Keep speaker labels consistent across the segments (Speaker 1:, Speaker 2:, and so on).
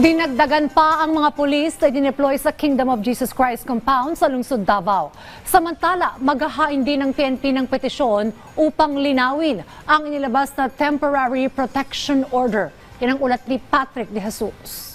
Speaker 1: Dinagdagan pa ang mga pulis na dineploy sa Kingdom of Jesus Christ compound sa lungsod Davao. Samantala, maghahain din ng PNP ng petisyon upang linawin ang inilabas na Temporary Protection Order. Yan ang ulat ni Patrick De Jesus.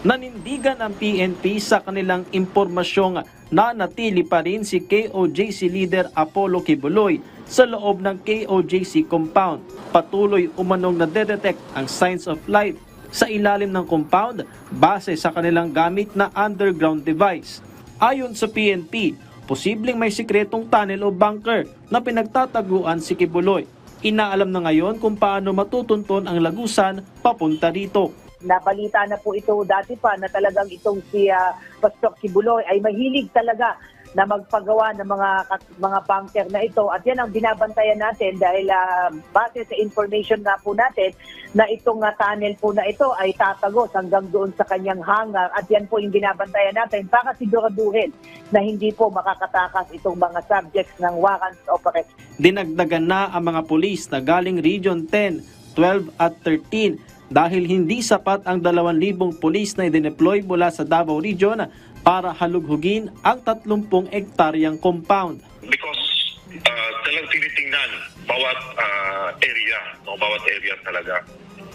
Speaker 2: Nanindigan ang PNP sa kanilang impormasyong na natili pa rin si KOJC leader Apollo Kibuloy sa loob ng KOJC compound. Patuloy umanong nadedetect ang signs of life sa ilalim ng compound base sa kanilang gamit na underground device. Ayon sa PNP, posibleng may sikretong tunnel o bunker na pinagtataguan si Kibuloy. Inaalam na ngayon kung paano matutunton ang lagusan papunta dito.
Speaker 3: Nabalita na po ito dati pa na talagang itong si uh, Pastor Kibuloy ay mahilig talaga na magpagawa ng mga mga bunker na ito. At yan ang binabantayan natin dahil ah, base sa information nga po natin na itong ah, tunnel po na ito ay tatagos hanggang doon sa kanyang hangar. At yan po yung binabantayan natin para siguraduhin na hindi po makakatakas itong mga subjects ng warrants of arrest.
Speaker 2: dinagdagan na ang mga pulis na galing Region 10, 12 at 13 dahil hindi sapat ang 2,000 pulis na idineploy mula sa Davao Region para halughugin ang 30 ektaryang compound.
Speaker 4: because uh, talagang tinitingnan bawat uh, area, no, bawat area talaga.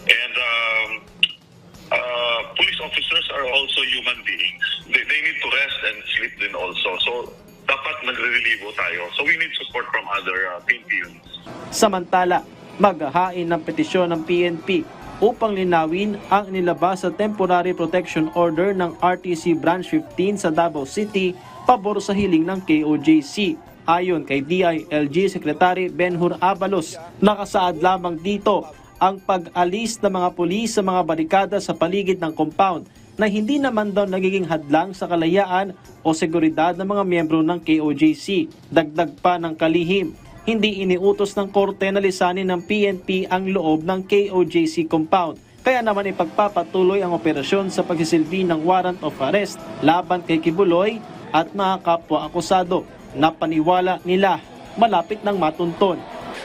Speaker 4: And um, uh, police officers are also human beings. They, they need to rest and sleep din also. So, dapat nagre-relivo tayo. So, we need support from other uh, PNP units.
Speaker 2: Samantala, maghahain ng petisyon ng PNP upang linawin ang nilabas sa Temporary Protection Order ng RTC Branch 15 sa Davao City pabor sa hiling ng KOJC. Ayon kay DILG Secretary Benhur Abalos, nakasaad lamang dito ang pag-alis ng mga pulis sa mga barikada sa paligid ng compound na hindi naman daw nagiging hadlang sa kalayaan o seguridad ng mga miyembro ng KOJC. Dagdag pa ng kalihim, hindi iniutos ng korte na lisanin ng PNP ang loob ng KOJC compound. Kaya naman ipagpapatuloy ang operasyon sa pagsisilbi ng warrant of arrest laban kay Kibuloy at mga kapwa akusado na paniwala nila malapit ng matunton.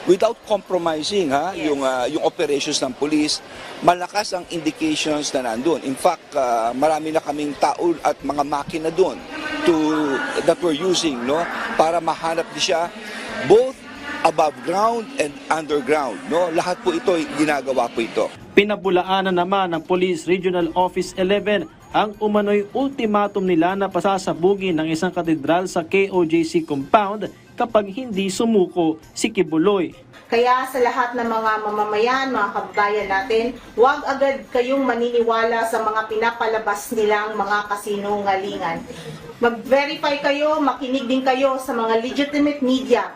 Speaker 5: without compromising ha yung ah, yung operations ng police malakas ang indications na nandun in fact ah, marami na kaming tao at mga makina doon to that we're using no para mahanap di siya both above ground and underground no lahat po ito ginagawa po ito
Speaker 2: Pinabulaanan naman ng Police Regional Office 11 ang umano'y ultimatum nila na pasasabugin ng isang katedral sa KOJC compound kapag hindi sumuko si Kibuloy.
Speaker 6: Kaya sa lahat ng mga mamamayan, mga kababayan natin, huwag agad kayong maniniwala sa mga pinapalabas nilang mga kasinungalingan. Mag-verify kayo, makinig din kayo sa mga legitimate media